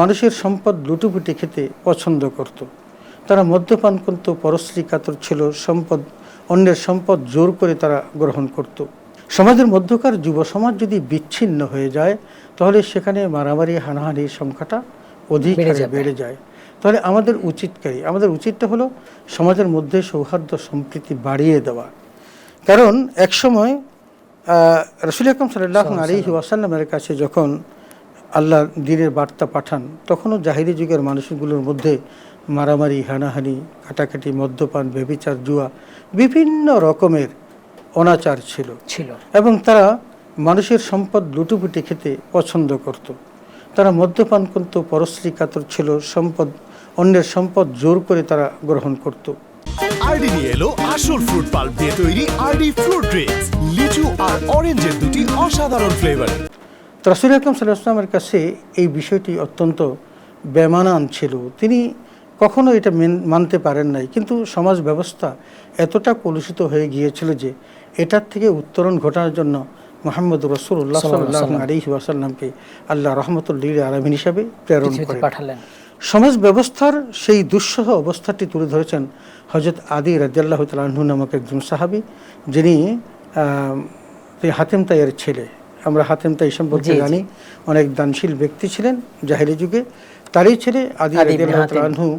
মানুষের সম্পদ লুটুপুটি খেতে পছন্দ করত। তারা মদ্যপান করত পরশ্রী কাতর ছিল সম্পদ অন্যের সম্পদ জোর করে তারা গ্রহণ করত। সমাজের মধ্যকার যুব সমাজ যদি বিচ্ছিন্ন হয়ে যায় তাহলে সেখানে মারামারি হানাহানির সংখ্যাটা অধিক বেড়ে যায়। তাহলে আমাদের উচিতকারী আমাদের উচিতটা হলো সমাজের মধ্যে সৌহার্দ্য সম্প্রীতি বাড়িয়ে দেওয়া। কারণ একসময় রসুল আকরম সাল্লাহ আলী ওয়াসাল্লামের কাছে যখন আল্লাহ দিনের বার্তা পাঠান তখনও জাহিরি যুগের মানুষগুলোর মধ্যে মারামারি হানাহানি কাটাকাটি মদ্যপান বেবিচার জুয়া বিভিন্ন রকমের অনাচার ছিল। ছিল। এবং তারা মানুষের সম্পদ লুটুপুটি খেতে পছন্দ করত। তারা মদ্যপান করত পরশ্রী কাতর ছিল সম্পদ অন্যের সম্পদ জোর করে তারা গ্রহণ করত। আরডি নিয়ে এলো আসল ফ্রুট পাল্প দিয়ে তৈরি আরডি ফ্রুট ড্রিঙ্কস লিচু আর অরেঞ্জের দুটি অসাধারণ ফ্লেভার তো রাসুল আকরম সাল্লাহামের কাছে এই বিষয়টি অত্যন্ত বেমানান ছিল। তিনি কখনো এটা মানতে পারেন নাই। কিন্তু সমাজ ব্যবস্থা এতটা কলুষিত হয়ে গিয়েছিল যে এটার থেকে উত্তরণ ঘটানোর জন্য মোহাম্মদ রসুল্লাহ সাল্লাহ আলী ওয়াসাল্লামকে আল্লাহ রহমতুল্লিল আলমিন হিসাবে প্রেরণ করে পাঠালেন। সমাজ ব্যবস্থার সেই দুঃসহ অবস্থাটি তুলে ধরেছেন হজরত আদি রাজিয়াল্লাহ তালাহু নামক একজন সাহাবি যিনি হাতেম তাইয়ের ছেলে। আমরা হাতেম তাই সম্পর্কে। জানি। অনেক দানশীল ব্যক্তি ছিলেন জাহেরি যুগে। তারই ছেলে আদি। তালাহু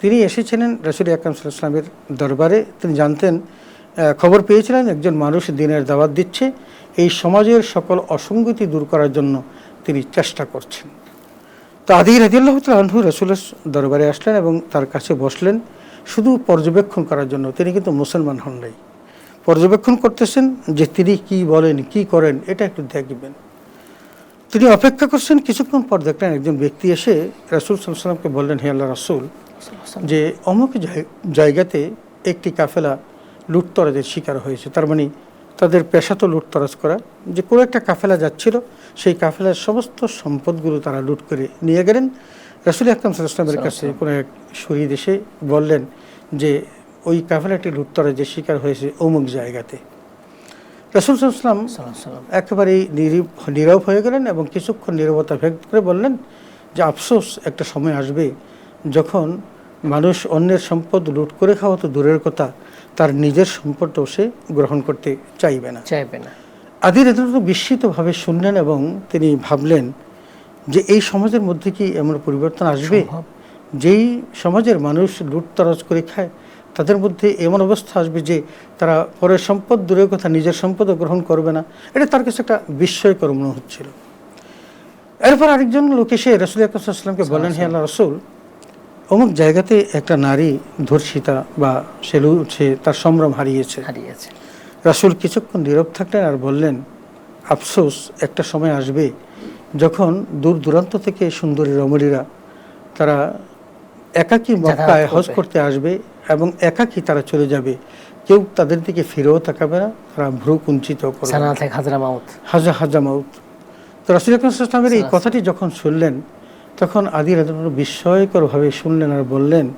তিনি এসেছিলেন রসুল আকরম সাল্লামের দরবারে। তিনি জানতেন খবর পেয়েছিলেন একজন মানুষ দিনের দাওয়াত দিচ্ছে। এই সমাজের সকল অসঙ্গতি দূর করার জন্য তিনি চেষ্টা করছেন। তো আদি রাজিয়াল্লাহ আনহু রসুলের দরবারে আসলেন এবং তার কাছে বসলেন। শুধু পর্যবেক্ষণ করার জন্য। তিনি কিন্তু মুসলমান হন নাই। পর্যবেক্ষণ করতেছেন যে তিনি কি বলেন কি করেন এটা একটু দেখবেন। তিনি অপেক্ষা করছেন কিছুক্ষণ পর দেখলেন একজন ব্যক্তি এসে রাসুল সাল্লামকে বললেন হে আল্লাহ রাসুল যে অমুক জায়- জায়গাতে একটি কাফেলা লুটতরাজের শিকার হয়েছে তার মানে তাদের পেশা তো লুটতরাজ করা যে কোনো একটা কাফেলা যাচ্ছিল সেই কাফেলার সমস্ত সম্পদগুলো তারা লুট করে নিয়ে গেলেন। রাসুল আকরম সাল্লামের কাছে কোনো এক শহীদ এসে বললেন যে ওই কাফেলাটি লুটতরাজের শিকার হয়েছে অমুক জায়গাতে। রাসুল সাল্লাম একেবারেই নিরীব নীরব হয়ে গেলেন এবং কিছুক্ষণ নীরবতা ভেদ করে বললেন যে আফসোস একটা সময় আসবে যখন মানুষ অন্যের সম্পদ লুট করে খাওয়া তো দূরের কথা তার নিজের সম্পদটাও সে গ্রহণ করতে চাইবে না। চাইবে না। আদির এত বিস্মিতভাবে শুনলেন এবং তিনি ভাবলেন যে এই সমাজের মধ্যে কি এমন পরিবর্তন আসবে যেই সমাজের মানুষ লুটতরাজ করে খায় তাদের মধ্যে এমন অবস্থা আসবে যে তারা পরের সম্পদ দূরের কথা নিজের সম্পদও গ্রহণ করবে না। এটা তার কাছে একটা বিস্ময়কর মনে হচ্ছিল। এরপর আরেকজন লোক এসে রসুল আকরমকে বলেন হে আল্লাহ রসুল অমুক জায়গাতে একটা নারী ধর্ষিতা বা সেলু সে তার সম্ভ্রম হারিয়েছে। হারিয়েছে। রাসূল কিছুক্ষণ নীরব থাকলেন আর বললেন আফসোস একটা সময় আসবে যখন দূর দূরান্ত থেকে সুন্দরী রমণীরা তারা একাকী মক্কায় হজ করতে আসবে এবং একাকী তারা চলে যাবে। কেউ তাদের দিকে ফিরেও তাকাবে না তারা ভ্রু কুঞ্চিত করবে। হাজরা মাউত। হাজা হাজা মাউত। তো রাসুল ইসলামের এই কথাটি যখন শুনলেন তখন আদি রাজু বিস্ময়করভাবে শুনলেন আর বললেন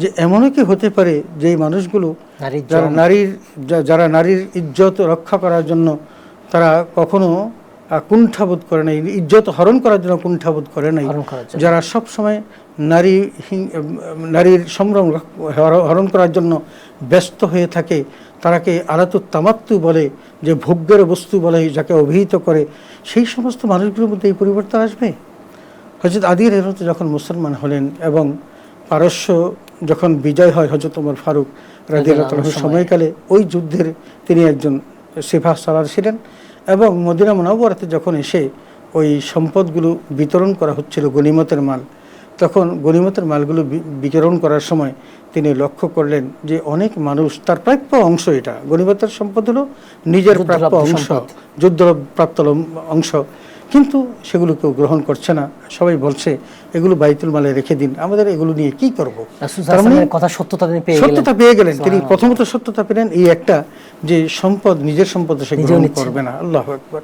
যে এমনও কি হতে পারে যে মানুষগুলো নারীর যারা নারীর যারা নারীর ইজ্জত রক্ষা করার জন্য তারা কখনো কুণ্ঠাবোধ করে নাই ইজ্জত হরণ করার জন্য কুণ্ঠাবোধ করে নাই। যারা সব সময় নারী নারীর সম্ভ্রম হরণ করার জন্য ব্যস্ত হয়ে থাকে তারাকে আলাতু তামাত্তু বলে যে ভোগ্যের বস্তু বলে যাকে অভিহিত করে সেই সমস্ত মানুষগুলোর মধ্যে এই পরিবর্তন আসবে? হজরত আদির হজরত যখন মুসলমান হলেন এবং পারস্য যখন বিজয় হয় হজরত ওমর ফারুক রাদিয়াল্লাহু সময়কালে ওই যুদ্ধের তিনি একজন সিফা সালার ছিলেন। এবং মদিনা মনোবরাতে যখন এসে ওই সম্পদগুলো বিতরণ করা হচ্ছিল গনিমতের মাল তখন গনিমতের মালগুলো বিতরণ করার সময় তিনি লক্ষ্য করলেন যে অনেক মানুষ তার প্রাপ্য অংশ এটা। গনিমতের সম্পদ হলো নিজের প্রাপ্য অংশ যুদ্ধ প্রাপ্ত অংশ। কিন্তু সেগুলো কেউ গ্রহণ করছে না। সবাই বলছে এগুলো বাইতুল মালে রেখে দিন। আমাদের এগুলো নিয়ে কি করব? মানে কথা সত্যতা পেয়ে গেলেন। সত্যতা পেয়ে গেলেন। তিনি প্রথমত সত্যতা পেলেন এই একটা যে সম্পদ নিজের সম্পদ সে গ্রহণ করবে না। আল্লাহ একবার